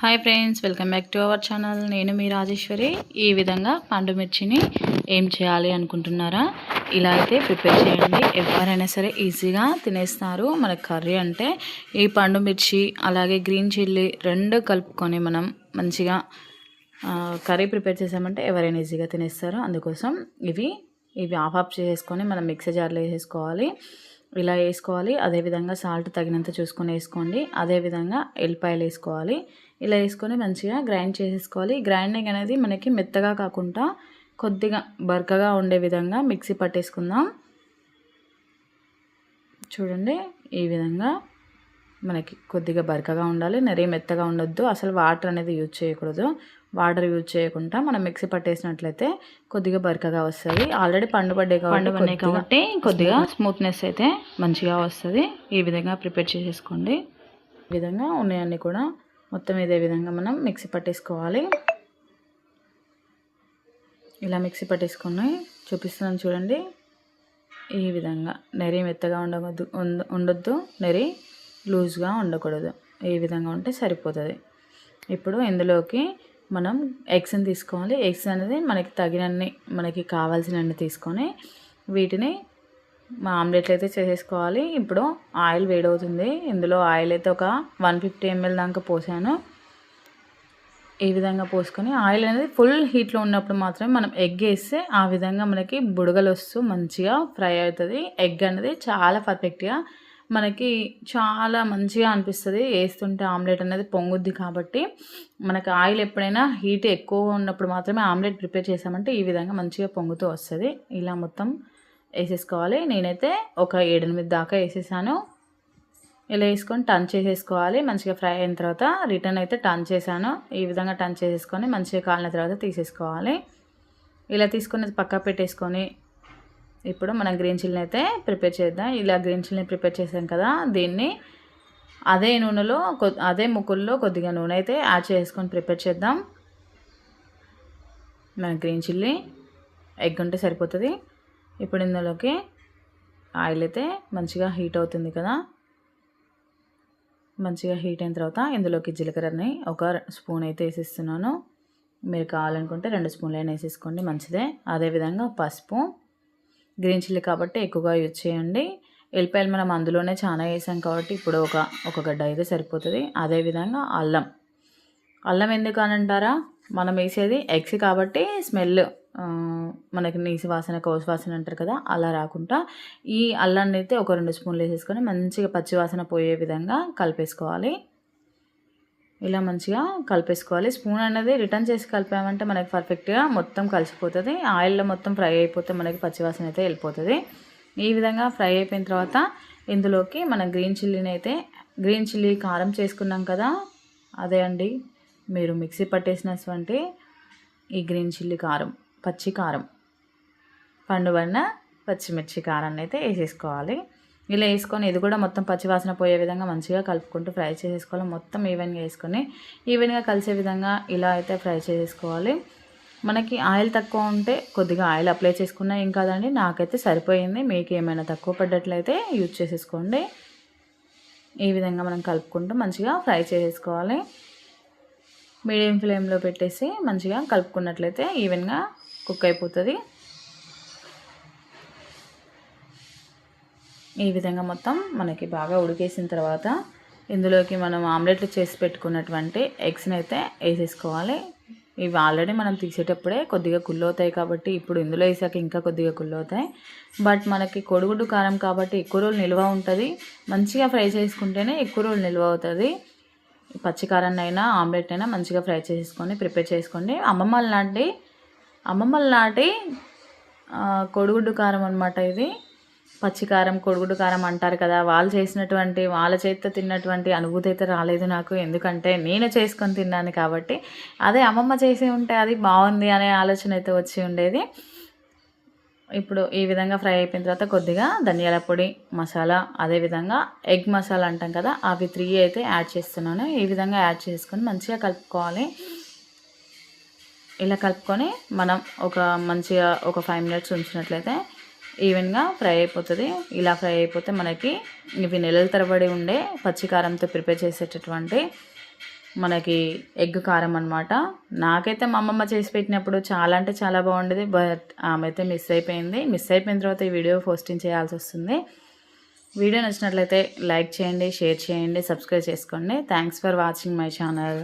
Hi friends welcome back to our channel నేను మీ రాజేశ్వరి. ఈ విధంగా పండు మిర్చిని ఏం చేయాలి అనుకుంటున్నారా? ఇలా అయితే ప్రిపేర్ చేయండి. ఎవరైనా సరే ఈజీగా తినేస్తారు. మన కర్రీ అంటే ఈ పండు మిర్చి అలాగే గ్రీన్ చిల్లీ రెండు కలుపుకొని మనం మంచిగా కర్రీ ప్రిపేర్ చేసామంటే ఎవరైనా ఈజీగా తినేస్తారు. అందుకోసం ఇవి ఇవి ఆఫ్ ఆఫ్ చేసుకొని మనం మిక్సీ జార్లో వేసేసుకోవాలి. ఇలా వేసుకోవాలి. అదేవిధంగా సాల్ట్ తగినంత చూసుకొని వేసుకోండి. అదేవిధంగా ఎల్లిపాయలు వేసుకోవాలి. ఇలా వేసుకొని మంచిగా గ్రైండ్ చేసేసుకోవాలి. గ్రైండింగ్ అనేది మనకి మెత్తగా కాకుండా కొద్దిగా బరకగా ఉండే విధంగా మిక్సీ పట్టేసుకుందాం. చూడండి ఈ విధంగా మనకి కొద్దిగా బరకగా ఉండాలి. నెరీ మెత్తగా ఉండొద్దు. అసలు వాటర్ అనేది యూజ్ చేయకూడదు. వాటర్ యూజ్ చేయకుండా మనం మిక్సీ పట్టేసినట్లయితే కొద్దిగా బరకగా వస్తుంది. ఆల్రెడీ పండు పడ్డే పండు పడ్డాయి కాబట్టి కొద్దిగా స్మూత్నెస్ అయితే మంచిగా వస్తుంది. ఈ విధంగా ప్రిపేర్ చేసేసుకోండి. ఈ విధంగా ఉన్నాయన్నీ కూడా మొత్తం ఇదే విధంగా మనం మిక్సీ పట్టేసుకోవాలి. ఇలా మిక్సీ పట్టేసుకుని చూపిస్తున్నాను చూడండి. ఈ విధంగా నెరి మెత్తగా ఉండవద్దు ఉండొద్దు నెరి లూజ్గా ఉండకూడదు. ఈ విధంగా ఉంటే సరిపోతుంది. ఇప్పుడు ఇందులోకి మనం ఎగ్స్ని తీసుకోవాలి. ఎగ్స్ అనేది మనకి తగినన్ని మనకి కావాల్సినన్ని తీసుకొని వీటిని మా ఆమ్లెట్లు అయితే చేసేసుకోవాలి. ఇప్పుడు ఆయిల్ వేడవుతుంది. ఇందులో ఆయిల్ అయితే ఒక వన్ ఫిఫ్టీ ఎంఎల్ దాకా పోసాను. ఈ విధంగా పోసుకొని ఆయిల్ అనేది ఫుల్ హీట్లో ఉన్నప్పుడు మాత్రమే మనం ఎగ్ వేస్తే ఆ విధంగా మనకి బుడగలు వస్తూ మంచిగా ఫ్రై అవుతుంది. ఎగ్ అనేది చాలా పర్ఫెక్ట్గా మనకి చాలా మంచిగా అనిపిస్తుంది. వేస్తుంటే ఆమ్లెట్ అనేది పొంగుద్ది కాబట్టి మనకి ఆయిల్ ఎప్పుడైనా హీట్ ఎక్కువ ఉన్నప్పుడు మాత్రమే ఆమ్లెట్ ప్రిపేర్ చేసామంటే ఈ విధంగా మంచిగా పొంగుతూ వస్తుంది. ఇలా మొత్తం వేసేసుకోవాలి. నేనైతే ఒక ఏడెనిమిది దాకా వేసేసాను. ఇలా వేసుకొని టర్న్ చేసేసుకోవాలి. మంచిగా ఫ్రై అయిన తర్వాత రిటర్న్ అయితే టర్న్ చేశాను. ఈ విధంగా టర్న్ చేసేసుకొని మంచిగా కాలిన తర్వాత తీసేసుకోవాలి. ఇలా తీసుకొని పక్క పెట్టేసుకొని ఇప్పుడు మనం గ్రీన్ చిల్లీని అయితే ప్రిపేర్ చేద్దాం. ఇలా గ్రీన్ చిల్లీని ప్రిపేర్ చేసాం కదా దీన్ని అదే నూనెలో అదే ముక్కుల్లో కొద్దిగా నూనె అయితే యాడ్ చేసుకొని ప్రిపేర్ చేద్దాం. మన గ్రీన్ చిల్లీ ఎగ్ ఉంటే సరిపోతుంది. ఇప్పుడు ఇందులోకి ఆయిల్ అయితే మంచిగా హీట్ అవుతుంది కదా. మంచిగా హీట్ అయిన తర్వాత ఇందులోకి జీలకర్రని ఒక స్పూన్ అయితే వేసేస్తున్నాను. మీరు కావాలనుకుంటే రెండు స్పూన్లు అయినా వేసేసుకోండి మంచిదే. అదేవిధంగా పసుపు గ్రీన్ చిల్లీ కాబట్టి ఎక్కువగా యూజ్ చేయండి. ఎల్లిపాయలు మనం అందులోనే చాలా వేసాం కాబట్టి ఇప్పుడు ఒక ఒక గడ్డ అయితే సరిపోతుంది. అదేవిధంగా అల్లం. అల్లం ఎందుకు అని అంటారా? మనం వేసేది ఎగ్స్ కాబట్టి స్మెల్. మనకి నీసి వాసన కోసి వాసన అంటారు కదా అలా రాకుండా ఈ అల్లాన్ని అయితే ఒక రెండు స్పూన్లు వేసేసుకొని మంచిగా పచ్చి వాసన పోయే విధంగా కలిపేసుకోవాలి. ఇలా మంచిగా కలిపేసుకోవాలి. స్పూన్ అనేది రిటర్న్ చేసి కలిపామంటే మనకి పర్ఫెక్ట్గా మొత్తం కలిసిపోతుంది. ఆయిల్లో మొత్తం ఫ్రై అయిపోతే మనకి పచ్చివాసన అయితే వెళ్ళిపోతుంది. ఈ విధంగా ఫ్రై అయిపోయిన తర్వాత ఇందులోకి మనం గ్రీన్ చిల్లీని అయితే గ్రీన్ చిల్లీ కారం చేసుకున్నాం కదా అదే అండి. మీరు మిక్సీ పట్టేసినటువంటి ఈ గ్రీన్ చిల్లీ కారం. పచ్చికారం. పండు పండుబడిన పచ్చిమిర్చి కారాన్ని అయితే వేసేసుకోవాలి. ఇలా వేసుకొని ఇది కూడా మొత్తం పచ్చివాసన పోయే విధంగా మంచిగా కలుపుకుంటూ ఫ్రై చేసేసుకోవాలి. మొత్తం ఈవెన్గా వేసుకొని ఈవెన్గా కలిసే విధంగా ఇలా అయితే ఫ్రై చేసేసుకోవాలి. మనకి ఆయిల్ తక్కువ ఉంటే కొద్దిగా ఆయిల్ అప్లై చేసుకున్నా ఏం కాదండి నాకైతే సరిపోయింది. మీకు ఏమైనా తక్కువ పడ్డట్లయితే యూజ్ చేసేసుకోండి. ఈ విధంగా మనం కలుపుకుంటూ మంచిగా ఫ్రై చేసేసుకోవాలి. మీడియం ఫ్లేమ్లో పెట్టేసి మంచిగా కలుపుకున్నట్లయితే ఈవెన్గా కుక్ అయిపోతుంది. ఈ విధంగా మొత్తం మనకి బాగా ఉడికేసిన తర్వాత ఇందులోకి మనం ఆమ్లెట్లు చేసి పెట్టుకున్నటువంటి ఎగ్స్ని అయితే వేసేసుకోవాలి. ఇవి ఆల్రెడీ మనం తీసేటప్పుడే కొద్దిగా కుళ్ళవుతాయి కాబట్టి ఇప్పుడు ఇందులో వేసాక ఇంకా కొద్దిగా కుళ్ళవుతాయి. బట్ మనకి కొడుగుడ్డు కారం కాబట్టి ఎక్కువ రోజులు నిల్వ ఉంటుంది. మంచిగా ఫ్రై చేసుకుంటేనే ఎక్కువ రోజులు నిల్వ అవుతుంది. పచ్చికారాన్ని అయినా ఆమ్లెట్ అయినా మంచిగా ఫ్రై చేసుకొని ప్రిపేర్ చేసుకోండి. అమ్మమ్మల నాటి అమ్మమ్మల నాటి ఆ, కొడుగుడ్డు కారం అనమాట ఇది. పచ్చికారం కొడుగుడు కారం అంటారు కదా వాళ్ళు చేసినటువంటి వాళ్ళ చేతితో తిన్నటువంటి అనుభూతి అయితే రాలేదు నాకు. ఎందుకంటే నేను చేసుకొని తిన్నాను కాబట్టి. అదే అమ్మమ్మ చేసి ఉంటే అది బాగుంది అనే ఆలోచన అయితే వచ్చి ఉండేది. ఇప్పుడు ఈ విధంగా ఫ్రై అయిపోయిన తర్వాత కొద్దిగా ధనియాల పొడి మసాలా అదేవిధంగా ఎగ్ మసాలా అంటాం కదా అవి త్రీ అయితే యాడ్ చేస్తున్నాను. ఈ విధంగా యాడ్ చేసుకొని మంచిగా కలుపుకోవాలి. ఇలా కలుపుకొని మనం ఒక మంచిగా ఒక ఫైవ్ మినిట్స్ ఉంచినట్లయితే ఈవెన్గా ఫ్రై అయిపోతుంది. ఇలా ఫ్రై అయిపోతే మనకి ఇవి నెలల తరబడి ఉండే పచ్చికారంతో ప్రిపేర్ చేసేటటువంటి మనకి ఎగ్ కారం అనమాట నాకైతే మా అమ్మమ్మ చేసి పెట్టినప్పుడు చాలా అంటే చాలా బాగుండేది. బట్ ఆమె అయితే మిస్ అయిపోయింది. మిస్ అయిపోయిన తర్వాత ఈ వీడియో పోస్టింగ్ చేయాల్సి వస్తుంది. వీడియో నచ్చినట్లయితే లైక్ చేయండి షేర్ చేయండి సబ్స్క్రైబ్ చేసుకోండి. Thanks for watching my channel